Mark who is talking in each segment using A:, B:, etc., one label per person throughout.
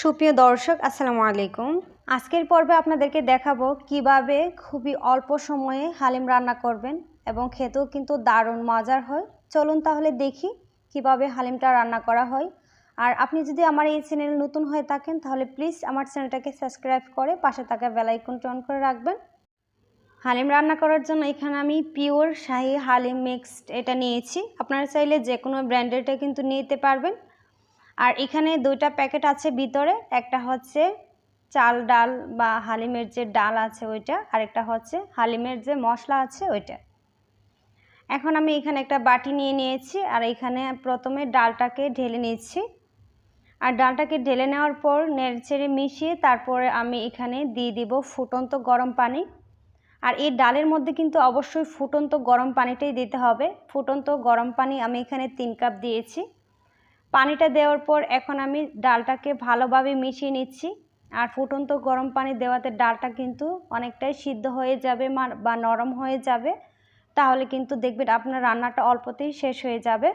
A: সুপ্রিয় দর্শক, আসসালামু আলাইকুম। আজকের পর্বে আপনাদেরকে দেখাবো কীভাবে খুবই অল্প সময়ে হালিম রান্না করবেন এবং খেতেও কিন্তু দারুণ মজার হয়। চলুন তাহলে দেখি কীভাবে হালিমটা রান্না করা হয়। আর আপনি যদি আমার এই চ্যানেল নতুন হয়ে থাকেন, তাহলে প্লিজ আমার চ্যানেলটাকে সাবস্ক্রাইব করে পাশে থাকা বেলাইকনটি অন করে রাখবেন। হালিম রান্না করার জন্য এখানে আমি পিওর শাহি হালিম মিক্সড এটা নিয়েছি। আপনারা চাইলে যে কোনো ব্র্যান্ডেরটা কিন্তু নিতে পারবেন। আর এখানে দুইটা প্যাকেট আছে ভিতরে, একটা হচ্ছে চাল ডাল বা হালিমের যে ডাল আছে ওইটা, আর একটা হচ্ছে হালিমের যে মশলা আছে ওইটা। এখন আমি এখানে একটা বাটি নিয়ে নিয়েছি, আর এখানে প্রথমে ডালটাকে ঢেলে নিচ্ছি। আর ডালটাকে ঢেলে নেওয়ার পর নেড়েচেড়ে মিশিয়ে তারপরে আমি এখানে দিয়ে দিব ফুটন্ত গরম পানি। আর এই ডালের মধ্যে কিন্তু অবশ্যই ফুটন্ত গরম পানিটাই দিতে হবে। ফুটন্ত গরম পানি আমি এখানে তিন কাপ দিয়েছি। পানিটা দেওয়ার পর এখন আমি ডালটাকে ভালোভাবে মিশিয়ে নিচ্ছি। আর ফুটন্ত গরম পানি দেওয়াতে ডালটা কিন্তু অনেকটাই সিদ্ধ হয়ে যাবে বা নরম হয়ে যাবে। তাহলে কিন্তু দেখবেন আপনার রান্নাটা অল্পতেই শেষ হয়ে যাবে।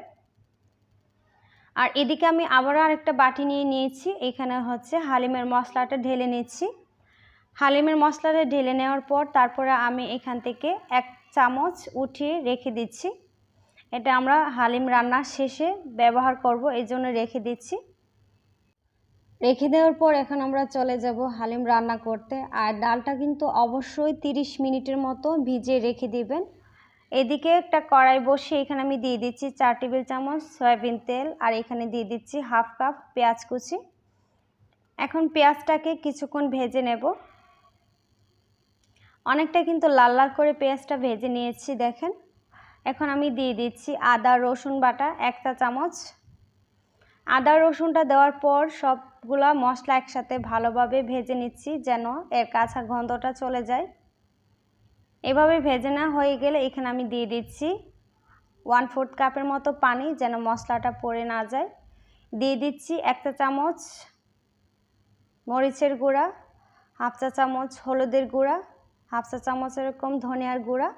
A: আর এদিকে আমি আবারও আরেকটা বাটি নিয়ে নিয়েছি। এখানে হচ্ছে হালিমের মশলাটা ঢেলে নিচ্ছি। হালিমের মশলাটা ঢেলে নেওয়ার পর তারপরে আমি এখান থেকে এক চামচ উঠিয়ে রেখে দিচ্ছি। এটা আমরা হালিম রান্নার শেষে ব্যবহার করব এই জন্য রেখে দিচ্ছি। রেখে দেওয়ার পর এখন আমরা চলে যাব হালিম রান্না করতে। আর ডালটা কিন্তু অবশ্যই 30 মিনিটের মতো ভিজিয়ে রেখে দিবেন। এদিকে একটা কড়াই বসে এখানে আমি দিয়ে দিচ্ছি চার টেবিল চামচ সয়াবিন তেল, আর এখানে দিয়ে দিচ্ছি হাফ কাপ পেঁয়াজ কুচি। এখন পেঁয়াজটাকে কিছুক্ষণ ভেজে নেব। অনেকটা কিন্তু লাল লাল করে পেঁয়াজটা ভেজে নিয়েছি, দেখেন। এখন আমি দিয়ে দিচ্ছি আদা, রসুন বাটা একটা চামচ। আদা, রসুনটা দেওয়ার পর সবগুলা মশলা একসাথে ভালোভাবে ভেজে নিচ্ছি যেন এর কাঁচা গন্ধটা চলে যায়। এভাবে ভেজে না হয়ে গেলে এখানে আমি দিয়ে দিচ্ছি ওয়ান ফোর্থ কাপের মতো পানি যেন মশলাটা পড়ে না যায়। দিয়ে দিচ্ছি একটা চামচ মরিচের গুঁড়া, হাফ চা চামচ হলুদের গুঁড়া, হাফ চা চামচ এরকম ধনিয়ার গুঁড়া।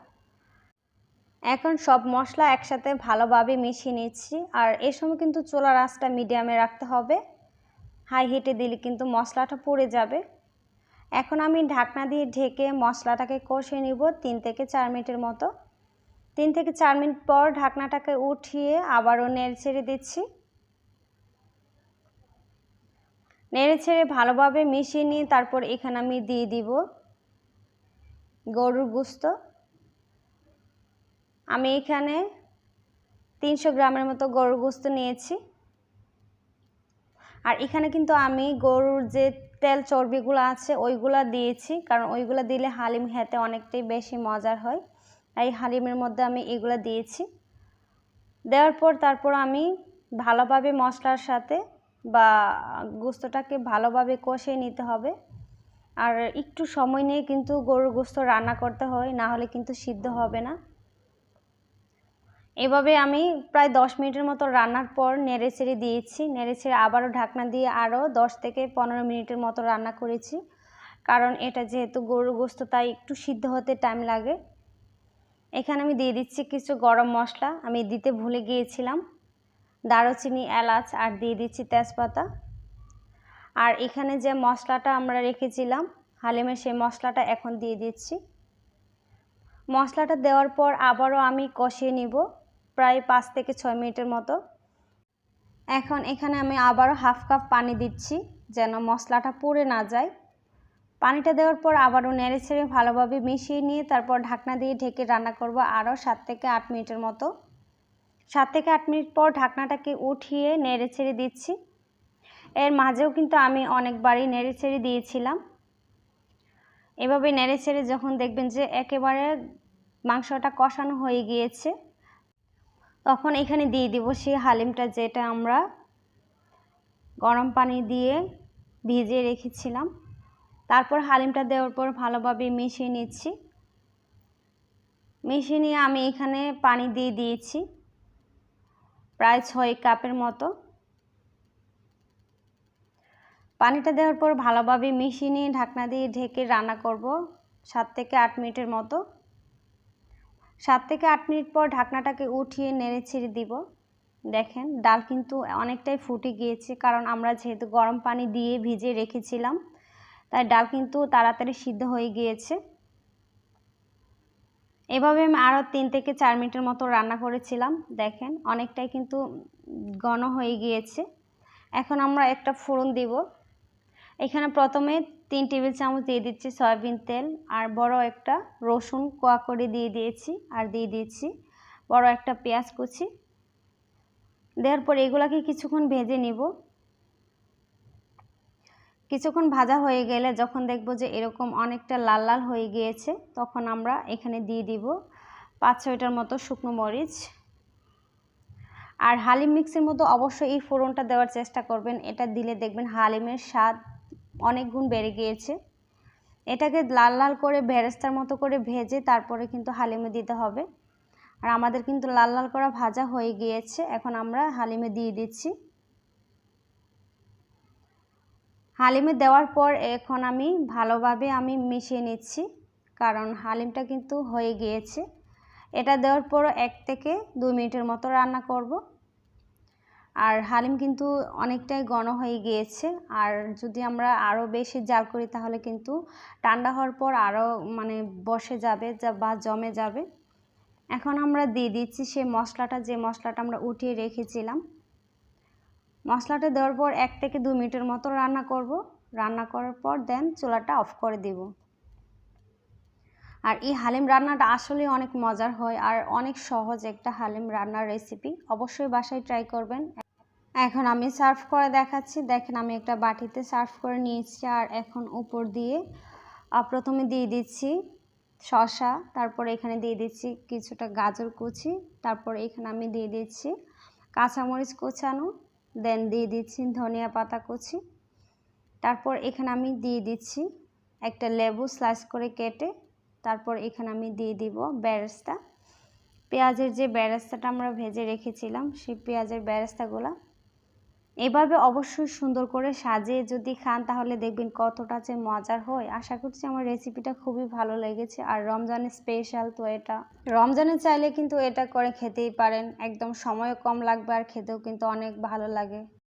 A: এখন সব মশলা একসাথে ভালোভাবে মিশিয়ে নিচ্ছি। আর এ সময় কিন্তু চোলা রাসটা মিডিয়ামে রাখতে হবে। হাই হিটে দিলে কিন্তু মশলাটা পড়ে যাবে। এখন আমি ঢাকনা দিয়ে ঢেকে মশলাটাকে কষিয়ে নিব তিন থেকে চার মিনিটের মতো। তিন থেকে চার মিনিট পর ঢাকনাটাকে উঠিয়ে আবারও নেড়ে ছেড়ে দিচ্ছি। নেড়ে ছেড়ে ভালোভাবে মিশিয়ে নিয়ে তারপর এখানে আমি দিয়ে দিব গরুর গুস্ত। আমি এখানে তিনশো গ্রামের মতো গরুর গোস্ত নিয়েছি। আর এখানে কিন্তু আমি গরুর যে তেল চর্বিগুলো আছে, ওইগুলো দিয়েছি। কারণ ওইগুলো দিলে হালিম খেতে অনেকটাই বেশি মজার হয়। এই হালিমের মধ্যে আমি এগুলো দিয়েছি। দেওয়ার পর তারপর আমি ভালোভাবে মশলার সাথে বা গোস্তটাকে ভালোভাবে কষিয়ে নিতে হবে। আর একটু সময় নিয়ে কিন্তু গরুর গোস্ত রান্না করতে হয়, না হলে কিন্তু সিদ্ধ হবে না। এভাবে আমি প্রায় দশ মিনিটের মতো রান্নার পর নেড়ে ছেড়ে দিয়েছি। নেড়ে ছেড়ে আবারও ঢাকনা দিয়ে আরও দশ থেকে পনেরো মিনিটের মতো রান্না করেছি। কারণ এটা যেহেতু গরুর গোস্ত, তাই একটু সিদ্ধ হতে টাইম লাগে। এখানে আমি দিয়ে দিচ্ছি কিছু গরম মশলা। আমি দিতে ভুলে গিয়েছিলাম। দারুচিনি, এলাচ আর দিয়ে দিচ্ছি তেজপাতা। আর এখানে যে মশলাটা আমরা রেখেছিলাম, হালিমের সেই মশলাটা এখন দিয়ে দিচ্ছি। মশলাটা দেওয়ার পর আবারও আমি কষিয়ে নিব। প্রায় পাঁচ থেকে ছয় মিনিটের মতো। এখন এখানে আমি আবারও হাফ কাপ পানি দিচ্ছি, যেন মশলাটা পুড়ে না যায়। পানিটা দেওয়ার পর আবারও নেড়ে ছেড়ে ভালোভাবে মিশিয়ে নিয়ে তারপর ঢাকনা দিয়ে ঢেকে রান্না করব আরও সাত থেকে আট মিনিটের মতো। সাত থেকে আট মিনিট পর ঢাকনাটাকে উঠিয়ে নেড়ে ছেড়ে দিচ্ছি। এর মাঝেও কিন্তু আমি অনেকবারই নেড়ে ছেড়ে দিয়েছিলাম। এভাবে নেড়ে ছেড়ে যখন দেখবেন যে একেবারে মাংসটা কষানো হয়ে গিয়েছে তখন এখানে দিয়ে দিব সেই হালিমটা যেটা আমরা গরম পানি দিয়ে ভিজিয়ে রেখেছিলাম। তারপর হালিমটা দেওয়ার পর ভালোভাবে মিশিয়ে নিচ্ছি। মিশিয়ে নিয়ে আমি এখানে পানি দিয়ে দিয়েছি প্রায় ছয় কাপের মতো। পানিটা দেওয়ার পর ভালোভাবে মিশিয়ে নিয়ে ঢাকনা দিয়ে ঢেকে রান্না করব সাত থেকে আট মিনিটের মতো। সাত থেকে আট মিনিট পর ঢাকনাটাকে উঠিয়ে নেড়ে ছেড়ে দিব। দেখেন, ডাল কিন্তু অনেকটাই ফুটে গিয়েছে, কারণ আমরা যেহেতু গরম পানি দিয়ে ভিজিয়ে রেখেছিলাম, তাই ডাল কিন্তু তাড়াতাড়ি সিদ্ধ হয়ে গিয়েছে। এভাবে আমি আরও তিন থেকে চার মিনিটের মতো রান্না করেছিলাম। দেখেন, অনেকটাই কিন্তু ঘন হয়ে গিয়েছে। এখন আমরা একটা ফোড়ন দিব। এখানে প্রথমে তিন টেবিল চামচ দিয়ে দিচ্ছি সয়াবিন তেল, আর বড় একটা রসুন কোয়া করে দিয়ে দিয়েছি, আর দিয়ে দিয়েছি বড় একটা পেঁয়াজ কুচি। দেওয়ার পর এগুলাকে কিছুক্ষণ ভেজে নিব। কিছুক্ষণ ভাজা হয়ে গেলে যখন দেখব যে এরকম অনেকটা লাল লাল হয়ে গিয়েছে, তখন আমরা এখানে দিয়ে দিব পাঁচ ছয়টার মতো শুকনো মরিচ। আর হালিম মিক্সের মতো অবশ্যই এই ফোড়নটা দেওয়ার চেষ্টা করবেন, এটা দিলে দেখবেন হালিমের স্বাদ অনেক গুণ বেড়ে গিয়েছে। এটাকে লাল লাল করে ভেরেস্তার মতো করে ভেজে তারপরে কিন্তু হালিমে দিতে হবে। আর আমাদের কিন্তু লাল লাল করা ভাজা হয়ে গিয়েছে। এখন আমরা হালিমে দিয়ে দিচ্ছি। হালিমে দেওয়ার পর এখন আমি ভালোভাবে আমি মিশিয়ে নিচ্ছি, কারণ হালিমটা কিন্তু হয়ে গিয়েছে। এটা দেওয়ার পর এক থেকে দুই মিনিটের মতো রান্না করব। আর হালিম কিন্তু অনেকটাই ঘন হয়ে গিয়েছে। আর যদি আমরা আরও বেশি জাল করি, তাহলে কিন্তু ঠান্ডা হওয়ার পর আরও মানে বসে যাবে বা জমে যাবে। এখন আমরা দিয়ে দিচ্ছি সেই মশলাটা, যে মশলাটা আমরা উঠিয়ে রেখেছিলাম। মশলাটা দেওয়ার পর এক থেকে দু মিনিটের মতো রান্না করব। রান্না করার পর দেন চুলাটা অফ করে দেব। আর এই হালিম রান্নাটা আসলে অনেক মজার হয় আর অনেক সহজ একটা হালিম রান্নার রেসিপি অবশ্যই বাসায় ট্রাই করবেন। এখন আমি সার্ভ করে দেখাচ্ছি। দেখেন আমি একটা বাটিতে সার্ভ করে নিয়েছি আর এখন উপর দিয়ে প্রথমে দিয়ে দিচ্ছি শশা তারপর এখানে দিয়ে দিচ্ছি কিছুটা গাজর কুচি, তারপর এখানে আমি দিয়ে দিচ্ছি কাঁচামরিচ কুচানো দেন দিয়ে দিচ্ছি ধনিয়া পাতা কুচি, তারপর এখানে আমি দিয়ে দিচ্ছি একটা লেবু স্লাইস করে কেটে তারপর এখানে আমি দিয়ে দিব ব্যারেস্তা। পেঁয়াজের যে ব্যারেস্তাটা আমরা ভেজে রেখেছিলাম, সেই পেঁয়াজের ব্যারেস্তাগুলো এভাবে অবশ্যই সুন্দর করে সাজিয়ে যদি খান, তাহলে দেখবেন কতটা যে মজার হয়। আশা করছি আমার রেসিপিটা খুবই ভালো লেগেছে। আর রমজানের স্পেশাল তো এটা। রমজানে চাইলে কিন্তু এটা করে খেতেই পারেন। একদম সময়ও কম লাগবে আর খেতেও কিন্তু অনেক ভালো লাগে।